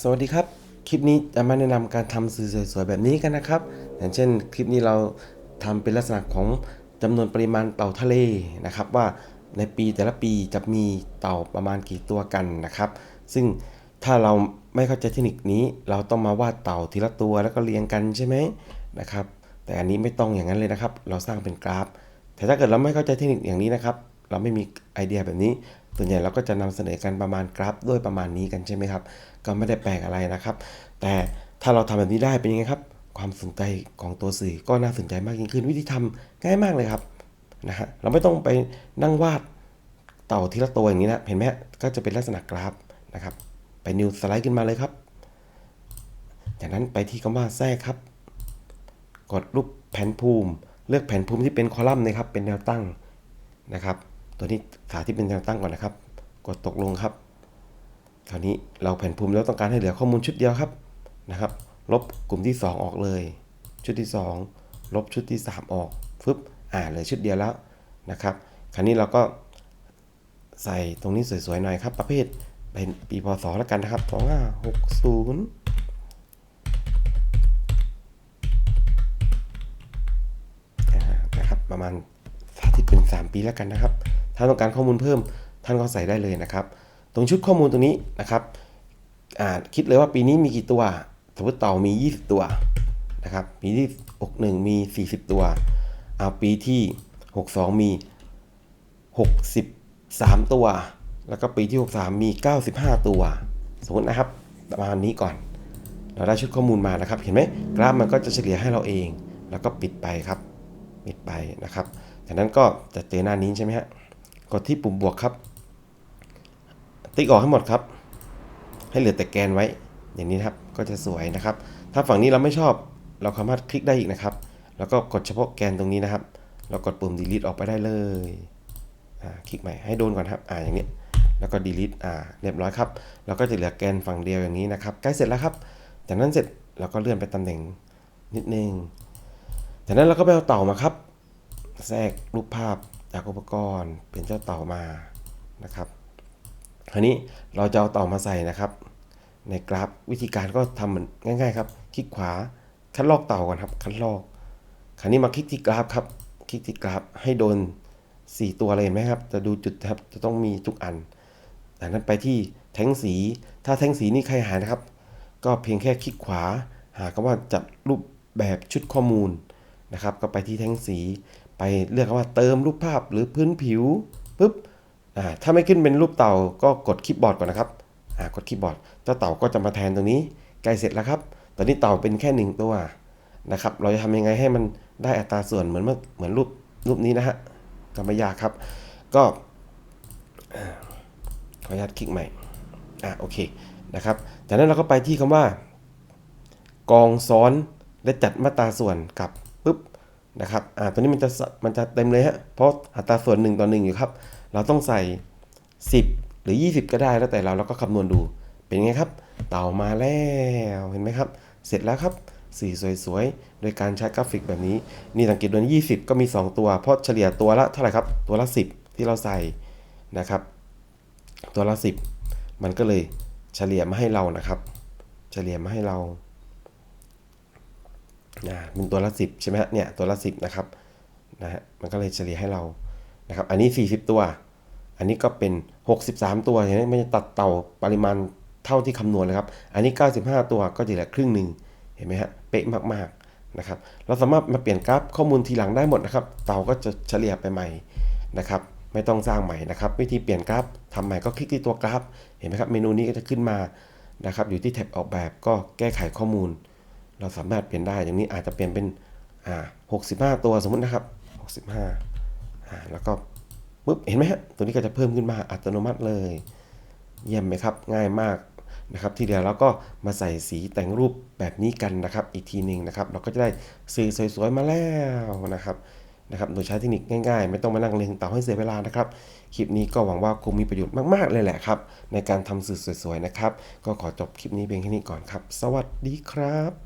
สวัสดีครับ คลิปนี้จะมาแนะนำการทำสื่อสวยๆแบบนี้กันนะครับ อย่างเช่นคลิปนี้เราทำเป็นลักษณะของจำนวนปริมาณเต่าทะเลนะครับ ว่าในปีแต่ละปีจะมีเต่าประมาณกี่ตัวกันนะครับ ซึ่งถ้าเราไม่เข้าใจเทคนิคนี้ เราต้องมาวาดเต่าทีละตัวแล้วก็เรียงกันใช่ไหมนะครับ แต่อันนี้ไม่ต้องอย่างนั้นเลยนะครับ เราสร้างเป็นกราฟ แต่ถ้าเกิดเราไม่เข้าใจเทคนิคอย่างนี้นะครับ เราไม่มีไอเดียแบบนี้ ส่วนใหญ่เราก็จะนำเสนอกันประมาณกราฟด้วยประมาณนี้กันใช่ไหมครับ ก็ไม่ได้แปลกอะไรนะครับ แต่ถ้าเราทำแบบนี้ได้เป็นยังไงครับ ความสนใจของตัวสื่อก็น่าสนใจมากยิ่งขึ้น วิธีทำง่ายมากเลยครับนะฮะเราไม่ต้องไปนั่งวาดเต่าทีละตัวอย่างนี้นะเห็นไหมก็จะเป็นลักษณะกราฟนะครับ ไปนิวสไลด์ขึ้นมาเลยครับ จากนั้นไปที่คำว่าแทรกครับ กดรูปแผนภูมิ เลือกแผนภูมิที่เป็นคอลัมน์นะครับเป็นแนวตั้งนะครับ ตัวนี้ขาที่เป็นแนวตั้งก่อนนะครับ กดตกลงครับ คราวนี้เราแผ่นภูมิแล้วต้องการให้เหลือข้อมูลชุดเดียวครับนะครับ ลบกลุ่มที่ 2 ออกเลย ชุดที่ 2 ลบชุดที่ 3 ออกฟึบอ่าเหลือชุดเดียวแล้วนะครับ คราวนี้เราก็ใส่ตรงนี้สวยๆหน่อยครับ ประเภทเป็นปีพศแล้วกันนะครับ 2560นะครับประมาณสาธิตเป็น 3 ปีแล้วกันนะครับ ถ้าต้องการข้อมูลเพิ่มท่านก็ใส่ได้เลยนะครับ ตรงชุดข้อมูลตรงนี้นะครับคิดเลยว่าปีนี้มีกี่ตัว สมมติเต่ามี 20 ตัวนะครับ ปีที่ 61 มี 40 ตัวเอาปีที่ 62 มี 63 ตัว แล้วก็ปีที่ 63 มี 95 ตัว สมมตินะครับ ประมาณนี้ก่อน เราได้ชุดข้อมูลมานะครับ เห็นไหมกราฟมันก็จะเฉลี่ยให้เราเอง แล้วก็ปิดไปครับ ปิดไปนะครับ จากนั้นก็จะเจอหน้านี้ใช่ไหมฮะ กดที่ปุ่มบวกครับ ติ๊กออกให้หมดครับ ให้เหลือแต่แกนไว้ อย่างนี้ครับก็จะสวยนะครับ ถ้าฝั่งนี้เราไม่ชอบเราสามารถคลิกได้อีกนะครับ แล้วก็กดเฉพาะแกนตรงนี้นะครับ เรากดปุ่ม delete ออกไปได้เลยอ่าคลิกใหม่ให้โดนก่อนครับ อ่าอย่างนี้ แล้วก็ delete อ่า เรียบร้อยครับ เราก็จะเหลือแกนฝั่งเดียวอย่างนี้นะครับ ใกล้เสร็จแล้วครับ จากนั้นเสร็จเราก็เลื่อนไปตำแหน่งนิดนึง จากนั้นเราก็ไปเอาเต่ามาครับ แทรกรูปภาพ จากอุปกรณ์เป็นเจ้าเต่ามานะครับคราวนี้เราจะเอาเต่ามาใส่นะครับ ในกราฟวิธีการก็ทำเหมือนง่าย ๆ ครับ คลิกขวาคัดลอกเต่าก่อนครับ คัดลอก คราวนี้มาคลิกที่กราฟครับ คลิกที่กราฟให้โดน 4 ตัวเลยเห็นไหมครับ จะดูจุดครับ จะต้องมีทุกอันจากนั้นไปที่แท่งสี ถ้าแท่งสีนี่ใครหายนะครับ ก็เพียงแค่คลิกขวา หาคำว่าจัดรูปแบบชุดข้อมูล นะครับ ก็ไปที่แท่งสีไปเลือกคำว่าเติมรูปภาพหรือพื้นผิวปุ๊บถ้าไม่ขึ้นเป็นรูปเต่าก็กดคีย์บอร์ดก่อนนะครับกดคีย์บอร์ดเจ้าเต่าก็จะมาแทนตรงนี้ใกล้เสร็จแล้วครับ ตอนนี้เต่าเป็นแค่หนึ่งตัวนะครับ เราจะทำยังไงให้มันได้อัตราส่วนเหมือนเมื่อเหมือนรูปรูปนี้นะฮะก็ไม่ยากครับ ก็ขออนุญาตคลิกใหม่อ่าโอเคนะครับจากนั้นเราก็ไปที่คำว่า กองซ้อนและจัดมาตราส่วนกับ ปุ๊บนะครับอ่าตัวนี้มันจะมันจะเต็มเลยฮะเพราะอัตราส่วน1ต่อ1อยู่ครับ เราต้องใส่ 10 หรือ 20 ก็ได้แล้วแต่เราแล้วก็คำนวณดูเป็นไงครับ เต่ามาแล้วเห็นไหมครับ เสร็จแล้วครับสีสวยๆ โดยการใช้กราฟิกแบบนี้ นี่สังเกตดูน20 ก็มี 2 ตัว เพราะเฉลี่ยตัวละเท่าไหร่ครับ ตัวละ 10 ที่เราใส่นะครับ ตัวละ 10 มันก็เลยเฉลี่ยมาให้เรานะครับ เฉลี่ยมาให้เรา นะเป็นตัวละสิบใช่ไหมเนี่ยตัวละสิบนะครับนะฮะมันก็เลยเฉลี่ยให้เรานะครับอันนี้ 40 ตัว อันนี้ก็เป็น 63 ตัวเห็นไหมม่ได้ตัดเต่าปริมาณเท่าที่คำนวณเลยครับ อันนี้ 95 ตัวก็จะเหลือครึ่งหนึ่งเห็นไหมฮะเป๊ะมากๆนะครับเราสามารถมาเปลี่ยนกราฟข้อมูลทีหลังได้หมดนะครับ เต่าก็จะเฉลี่ยไปใหม่นะครับไม่ต้องสร้างใหม่นะครับ วิธีเปลี่ยนกราฟทำใหม่ก็คลิกที่ตัวกราฟ เห็นไหมครับเมนูนี้ก็จะขึ้นมานะครับอยู่ที่แท็บออกแบบก็แก้ไขข้อมูล เราสามารถเปลี่ยนได้อย่างนี้อาจจะเปลี่ยนเป็นอ่า65ตัวสมมุตินะครับ 65อ่าแล้วก็ปุ๊บเห็นไหมฮะตัวนี้ก็จะเพิ่มขึ้นมาอัตโนมัติเลย เยี่ยมไหมครับง่ายมากนะครับ ที่เหลือเราก็มาใส่สีแต่งรูปแบบนี้กันนะครับ อีกทีหนึ่งนะครับ เราก็จะได้สีสวยๆมาแล้วนะครับนะครับ โดยใช้เทคนิคง่ายๆ ไม่ต้องมานั่งเรียงเต่าให้เสียเวลานะครับ คลิปนี้ก็หวังว่าคงมีประโยชน์มากๆเลยแหละครับ ในการทำสื่อสวยๆนะครับ ก็ขอจบคลิปนี้เพียงแค่นี้ก่อนครับ สวัสดีครับ